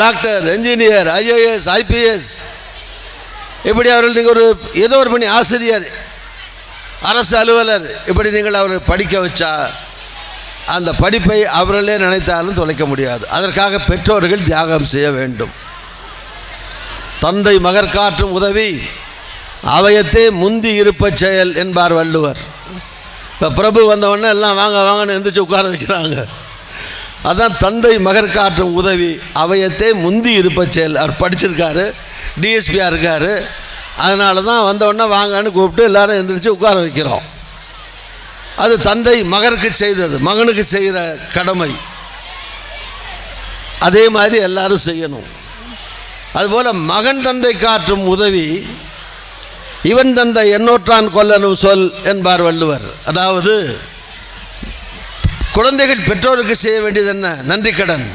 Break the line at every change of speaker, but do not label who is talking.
Doctor engineer IAS IPS இப்படி அவர்கள் நீங்கள் ஒரு ஏதோ ஒரு மணி ஆசிரியர் அரசு அலுவலர் இப்படி நீங்கள் அவரை படிக்க வச்சா அந்த படிப்பை அவர்களே நினைத்தாலும் தொலைக்க முடியாது. அதற்காக பெற்றோர்கள் தியாகம் செய்ய வேண்டும். தந்தை மகர் காற்றும் உதவி அவையத்தே முந்தி இருப்பச் செயல் என்பார் வள்ளுவர். இப்போ பிரபு வந்தவொடனே எல்லாம் வாங்க வாங்கன்னு எந்திரிச்சு உட்கார வைக்கிறாங்க. அதான் தந்தை மகர் காட்டும் உதவி. அவையத்தே முந்தி இருப்ப செயல். அவர் படிச்சிருக்காரு டிஎஸ்பியாக இருக்கார். அதனால தான் வந்தவுடனே வாங்கன்னு கூப்பிட்டு எல்லாரும் எழுந்திரிச்சு உட்கார வைக்கிறோம். அது தந்தை மகருக்கு செய்தது மகனுக்கு செய்கிற கடமை. அதே மாதிரி எல்லாரும் செய்யணும். அதுபோல் மகன் தந்தை காட்டும் உதவி இவன் தந்தை எண்ணூற்றான் கொல்லனும் சொல் என்பார் வள்ளுவர். அதாவது குழந்தைகள் பெற்றோருக்கு செய்ய வேண்டியது என்ன? நன்றி கடன்.